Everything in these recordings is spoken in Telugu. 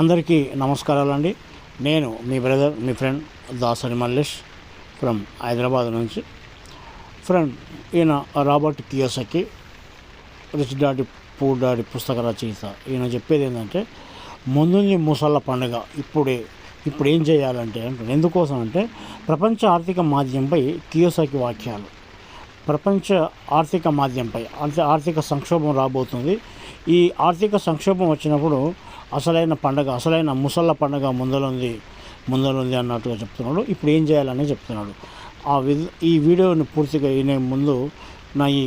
అందరికీ నమస్కారాలండి. నేను మీ బ్రదర్ మీ ఫ్రెండ్ దాసరి మల్లేష్ ఫ్రమ్ హైదరాబాద్ నుంచి. ఫ్రెండ్ ఈయన Robert Kiyosaki rich daddy poor daddy పుస్తక రచయిత. ఈయన చెప్పేది ఏంటంటే ముందుంది ముసళ్ళ పండుగ ఇప్పుడే ఇప్పుడు ఏం చేయాలంటే అంటే ఎందుకోసం అంటే ప్రపంచ ఆర్థిక మాధ్యంపై కియోసకి వాక్యాలు ప్రపంచ ఆర్థిక మాధ్యంపై అంటే ఆర్థిక సంక్షోభం రాబోతుంది. ఈ ఆర్థిక సంక్షోభం వచ్చినప్పుడు అసలైన పండగ అసలైన ముసళ్ళ పండగ ముందలుంది ముందలుంది అన్నట్టుగా చెప్తున్నాడు. ఇప్పుడు ఏం చేయాలని చెప్తున్నాడు. ఆ విధ ఈ వీడియోని పూర్తిగా వినే ముందు నా ఈ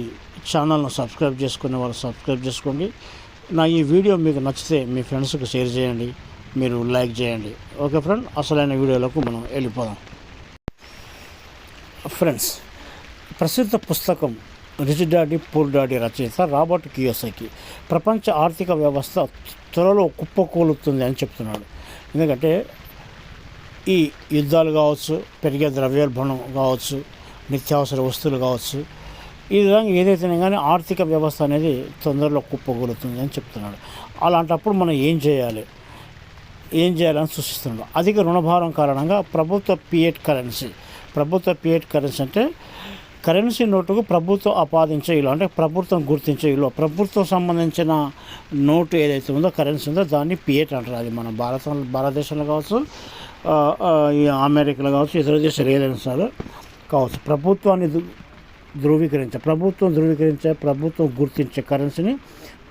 ఛానల్ను సబ్స్క్రైబ్ చేసుకునే వాళ్ళు సబ్స్క్రైబ్ చేసుకోండి. నా ఈ వీడియో మీకు నచ్చితే మీ ఫ్రెండ్స్కి షేర్ చేయండి. మీరు లైక్ చేయండి. ఓకే ఫ్రెండ్ అసలైన వీడియోలకు మనం వెళ్ళిపోదాం. ఫ్రెండ్స్ ప్రసిద్ధ పుస్తకం రిచ్ డాడీ పూర్ డాడీ రచయిత రాబర్ట్ కియోసకి. ప్రపంచ ఆర్థిక వ్యవస్థ త్వరలో కుప్పకూలుతుంది అని చెప్తున్నాడు. ఎందుకంటే ఈ యుద్ధాలు కావచ్చు పెరిగే ద్రవ్యోల్బణం కావచ్చు నిత్యావసర వస్తువులు కావచ్చు ఈ విధంగా ఏదైతేనే కానీ ఆర్థిక వ్యవస్థ అనేది తొందరలో కుప్పకూలుతుంది అని చెప్తున్నాడు. అలాంటప్పుడు మనం ఏం చేయాలి? ఏం చేయాలని సూచిస్తున్నాడు. అధిక రుణభారం కారణంగా ప్రభుత్వ పిఎట్ కరెన్సీ. ప్రభుత్వ పిఎట్ కరెన్సీ అంటే కరెన్సీ నోటుకు ప్రభుత్వం ఆపాదించే ఇల్లు అంటే ప్రభుత్వం గుర్తించే ఇల్లు ప్రభుత్వం సంబంధించిన నోటు ఏదైతే ఉందో కరెన్సీ ఉందో దాన్ని పిఎట్ అంటారు. అది మన భారత భారతదేశంలో కావచ్చు అమెరికాలో కావచ్చు ఇతర దేశాలు ఏదైనా సరే కావచ్చు. ప్రభుత్వాన్ని ధృవీకరించే ప్రభుత్వం ధృవీకరించే ప్రభుత్వం గుర్తించే కరెన్సీని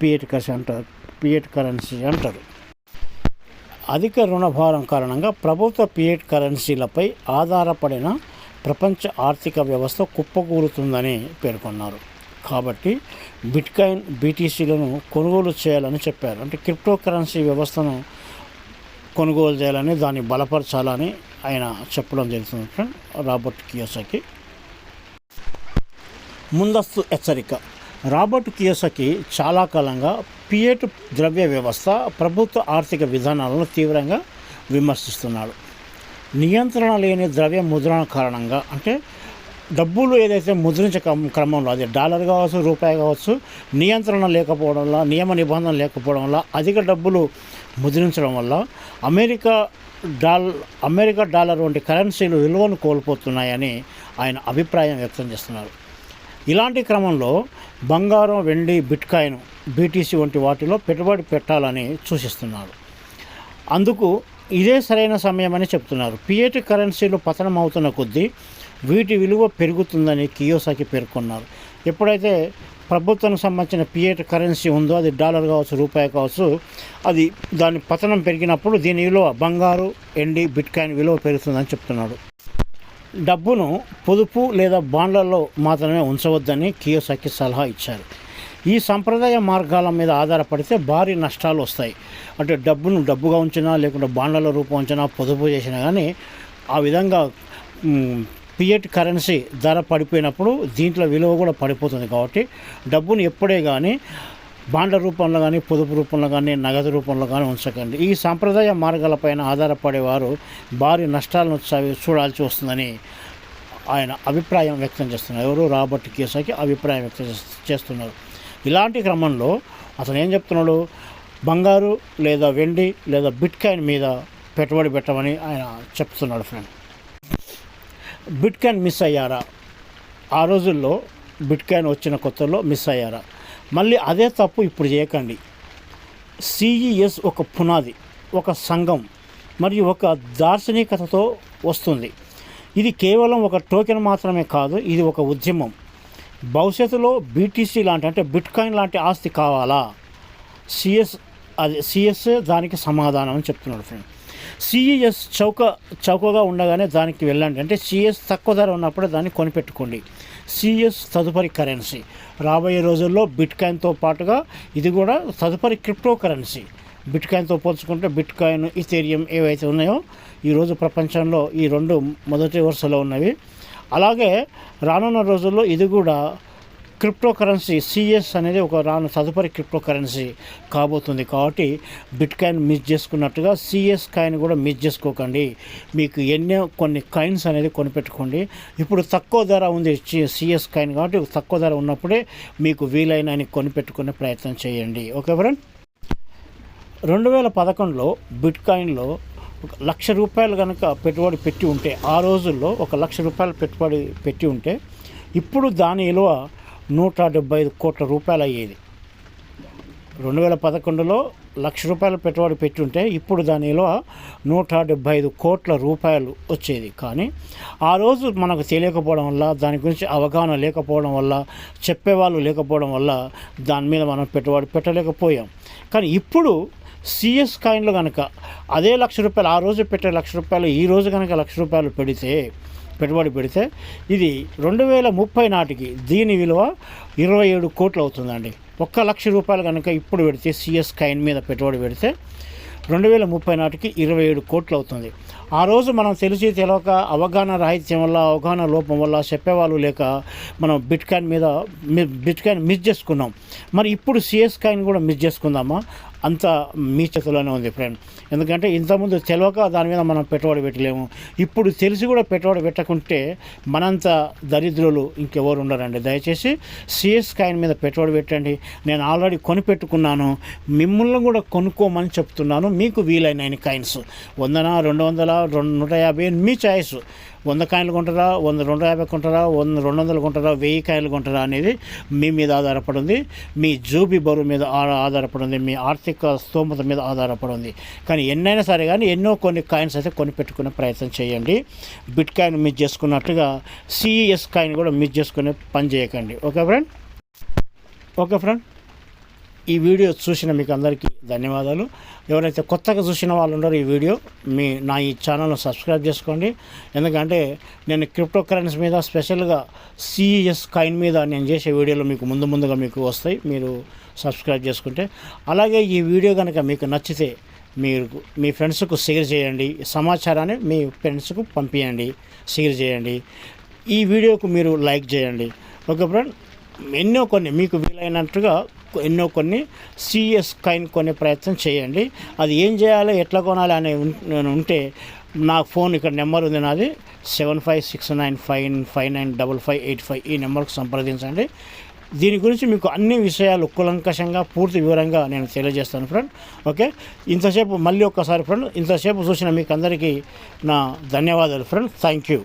పిఎట్ కరెన్సీ అంటారు. పిఎట్ కరెన్సీ అంటారు. అధిక రుణభారం కారణంగా ప్రభుత్వ పిఎట్ కరెన్సీలపై ఆధారపడిన ప్రపంచ ఆర్థిక వ్యవస్థ కుప్పకూలుతుందని పేర్కొన్నారు. కాబట్టి బిట్కాయిన్ బీటీసీలను కొనుగోలు చేయాలని చెప్పారు. అంటే క్రిప్టో కరెన్సీ వ్యవస్థను కొనుగోలు చేయాలని దాన్ని బలపరచాలని ఆయన చెప్పడం జరుగుతుంది ఫ్రెండ్. Robert Kiyosaki. ముందస్తు హెచ్చరిక. రాబర్ట్ కియోసకి చాలా కాలంగా పియేట్ ద్రవ్య వ్యవస్థ ప్రభుత్వ ఆర్థిక విధానాలను తీవ్రంగా విమర్శిస్తున్నాడు. నియంత్రణ లేని ద్రవ్య ముద్రణ కారణంగా అంటే డబ్బులు ఏదైతే ముద్రించే క్రమంలో అది డాలర్ కావచ్చు రూపాయి కావచ్చు నియంత్రణ లేకపోవడం వల్ల నియమ నిబంధన లేకపోవడం వల్ల అధిక డబ్బులు ముద్రించడం వల్ల అమెరికా డాల్ అమెరికా డాలర్ వంటి కరెన్సీలు విలువను కోల్పోతున్నాయని ఆయన అభిప్రాయం వ్యక్తం చేస్తున్నారు. ఇలాంటి క్రమంలో బంగారం వెండి బిట్కాయిన్ బీటీసీ వంటి వాటిలో పెట్టుబడి పెట్టాలని సూచిస్తున్నారు. అందుకు ఇదే సరైన సమయమని చెప్తున్నారు. పిఏటి కరెన్సీలు పతనం అవుతున్న కొద్దీ వీటి విలువ పెరుగుతుందని కియోసాకి పేర్కొన్నారు. ఎప్పుడైతే ప్రభుత్వానికి సంబంధించిన పిఏట్ కరెన్సీ ఉందో అది డాలర్ కావచ్చు రూపాయి కావచ్చు అది దాని పతనం పెరిగినప్పుడు దీని విలువ బంగారు ఎండి బిట్కాయిన్ విలువ పెరుగుతుందని చెప్తున్నాడు డబ్బును పొదుపు లేదా బాండ్లలో మాత్రమే ఉంచవద్దని కియోసాకి సలహా ఇచ్చారు. ఈ సంప్రదాయ మార్గాల మీద ఆధారపడితే భారీ నష్టాలు వస్తాయి. అంటే డబ్బును డబ్బుగా ఉంచినా లేకుంటే బాండ్ల రూపం ఉంచినా పొదుపు చేసినా కానీ ఆ విధంగా పియట్ కరెన్సీ ధర పడిపోయినప్పుడు దీంట్లో విలువ కూడా పడిపోతుంది కాబట్టి డబ్బును ఎప్పుడే కానీ బాండ్ల రూపంలో కానీ పొదుపు రూపంలో కానీ నగదు రూపంలో కానీ ఉంచకండి. ఈ సాంప్రదాయ మార్గాలపైన ఆధారపడేవారు భారీ నష్టాలను చూడాల్సి వస్తుందని ఆయన అభిప్రాయం వ్యక్తం చేస్తున్నారు. ఎవరు? రాబర్ట్ కేసాకి అభిప్రాయం వ్యక్తం చేస్తున్నారు. ఇలాంటి క్రమంలో అతను ఏం చెప్తున్నాడు? బంగారు లేదా వెండి లేదా బిట్కాయిన్ మీద పెట్టుబడి పెట్టమని ఆయన చెప్తున్నాడు ఫ్రెండ్ బిట్కాయిన్ మిస్ అయ్యారా? ఆ రోజుల్లో బిట్కాయిన్ వచ్చిన కొత్తలో మిస్ అయ్యారా? మళ్ళీ అదే తప్పు ఇప్పుడు చేయకండి. సిఈఎస్ ఒక పునాది ఒక సంఘం మరియు ఒక దార్శనికతతో వస్తుంది. ఇది కేవలం ఒక టోకెన్ మాత్రమే కాదు ఇది ఒక ఉద్యమం. భవిష్యత్తులో బీటీసీ లాంటి అంటే బిట్కాయిన్ లాంటి ఆస్తి కావాలా? సిఎస్ అది సిఎస్ దానికి సమాధానం అని చెప్తున్నాడు ఫ్రెండ్. సిఈఎస్ చౌక చౌకగా ఉండగానే దానికి వెళ్ళండి. అంటే సిఎస్ తక్కువ ధర ఉన్నప్పుడే దాన్ని కొనిపెట్టుకోండి. సిఎస్ తదుపరి కరెన్సీ. రాబోయే రోజుల్లో బిట్కాయిన్తో పాటుగా ఇది కూడా తదుపరి క్రిప్టో కరెన్సీ బిట్కాయిన్తో పోల్చుకుంటే బిట్కాయిన్ ఇథేరియం ఏవైతే ఉన్నాయో ఈరోజు ప్రపంచంలో ఈ రెండు మొదటి వరుసలో ఉన్నవి. అలాగే రానున్న రోజుల్లో ఇది కూడా క్రిప్టో కరెన్సీ సిఎస్ అనేది ఒక రాను తదుపరి క్రిప్టో కరెన్సీ కాబోతుంది కాబట్టి బిట్ కాయిన్ మిస్ చేసుకున్నట్టుగా సిఎస్ కాయిన్ కూడా మిస్ చేసుకోకండి. మీకు ఎన్నో కొన్ని కాయిన్స్ అనేది కొనిపెట్టుకోండి. ఇప్పుడు తక్కువ ధర ఉంది సిఎస్ కాయిన్ కాబట్టి తక్కువ ధర ఉన్నప్పుడే మీకు వీలైన కొనిపెట్టుకునే ప్రయత్నం చేయండి. ఓకే ఫ్రెండ్ రెండు వేల పదకొండులో బిట్ కాయిన్లో ఒక లక్ష రూపాయలు కనుక పెట్టుబడి పెట్టి ఉంటే ఆ రోజుల్లో ఒక లక్ష రూపాయలు పెట్టుబడి పెట్టి ఉంటే ఇప్పుడు దాని విలువ నూట డెబ్బై ఐదు కోట్ల రూపాయలు అయ్యేది. రెండు వేల పదకొండులో లక్ష రూపాయలు పెట్టుబడి పెట్టి ఉంటే ఇప్పుడు దాని విలువ నూట డెబ్బై ఐదు కోట్ల రూపాయలు వచ్చేది. కానీ ఆ రోజు మనకు తెలియకపోవడం వల్ల దాని గురించి అవగాహన లేకపోవడం వల్ల చెప్పేవాళ్ళు లేకపోవడం వల్ల దాని మీద మనం పెట్టుబడి పెట్టలేకపోయాం. కానీ ఇప్పుడు సిఎస్ కాయిన్లు కనుక అదే లక్ష రూపాయలు ఆ రోజు పెట్టే లక్ష రూపాయలు ఈ రోజు కనుక లక్ష రూపాయలు పెడితే పెట్టుబడి పెడితే ఇది రెండు వేల ముప్పై నాటికి దీని విలువ ఇరవై ఏడు కోట్లు అవుతుందండి. ఒక్క లక్ష రూపాయలు కనుక ఇప్పుడు పెడితే సిఎస్ కాయిన్ మీద పెట్టుబడి పెడితే రెండు వేల ముప్పై నాటికి ఇరవై ఏడు కోట్లు అవుతుంది. ఆ రోజు మనం తెలిసి తెలియక అవగాహన రాహిత్యం వల్ల అవగాహన లోపం వల్ల చెప్పేవాళ్ళు లేక మనం బిట్ కాయిన్ మీద బిట్ కాయిన్ మిస్ చేసుకున్నాం. మరి ఇప్పుడు సిఎస్ కాయిన్ కూడా మిస్ చేసుకుందామా? అంత మీ చేతుల్లోనే ఉంది ఫ్రెండ్ ఎందుకంటే ఇంతకుముందు తెలియక దాని మీద మనం పెట్టుబడి పెట్టలేము. ఇప్పుడు తెలిసి కూడా పెట్టుబడి పెట్టకుంటే మనంత దరిద్రులు ఇంకెవరు ఉండరండి. దయచేసి సిఎస్ కాయిన్ మీద పెట్టుబడి పెట్టండి. నేను ఆల్రెడీ కొని పెట్టుకున్నాను మిమ్మల్ని కూడా కొనుక్కోమని చెప్తున్నాను. మీకు వీలైన కాయిన్స్. వందన రెండు వందల రెండు నూట యాభై మీ చాయిస్. వంద కాయలు కొంటారా వంద రెండు యాభై కొంటారా వంద రెండు వందలు కొంటారా వెయ్యి కాయలు కొంటారా అనేది మీ మీద ఆధారపడి ఉంది మీ జూబీ బరువు మీద ఆధారపడి ఉంది మీ ఆర్థిక స్తోమత మీద ఆధారపడి ఉంది కానీ ఎన్నైనా సరే కానీ ఎన్నో కొన్ని కాయిన్స్ అయితే కొని పెట్టుకునే ప్రయత్నం చేయండి. బిట్ కాయిన్ మిస్ చేసుకున్నట్టుగా సిఈఎస్ కాయిన్ కూడా మిస్ చేసుకునే పని చేయకండి. Okay friend? Okay friend? ఈ వీడియో చూసిన మీకు అందరికీ ధన్యవాదాలు. ఎవరైతే కొత్తగా చూసిన వాళ్ళు ఉన్నారో ఈ వీడియో మీ నా ఈ ఛానల్ను సబ్స్క్రైబ్ చేసుకోండి. ఎందుకంటే నేను క్రిప్టో కరెన్సీ మీద స్పెషల్గా సిఎస్ కాయిన్ మీద నేను చేసే వీడియోలు మీకు ముందు ముందుగా మీకు వస్తాయి. మీరు సబ్స్క్రైబ్ చేసుకుంటే. అలాగే ఈ వీడియో కనుక మీకు నచ్చితే మీరు మీ ఫ్రెండ్స్కు షేర్ చేయండి. సమాచారాన్ని మీ ఫ్రెండ్స్కు పంపించండి షేర్ చేయండి. ఈ వీడియోకు మీరు లైక్ చేయండి. ఓకే ఫ్రెండ్ ఎన్నో కొన్ని మీకు వీలైనట్టుగా ఎన్నో కొన్ని సిఎస్ కాయిన్ కొనే ప్రయత్నం చేయండి. అది ఏం చేయాలి ఎట్లా కొనాలి అనే ఉన్- ఉంటే నా ఫోన్ ఇక్కడ నెంబర్ ఉంది నాది. Seven five six nine five five nine double five eight five ఈ నెంబర్కు సంప్రదించండి. దీని గురించి మీకు అన్ని విషయాలు కులంకషంగా పూర్తి వివరంగా నేను తెలియజేస్తాను ఫ్రెండ్. ఓకే? ఇంతసేపు మళ్ళీ ఒక్కసారి ఫ్రెండ్ ఇంతసేపు చూసిన మీకు అందరికీ నా ధన్యవాదాలు ఫ్రెండ్. Thank you.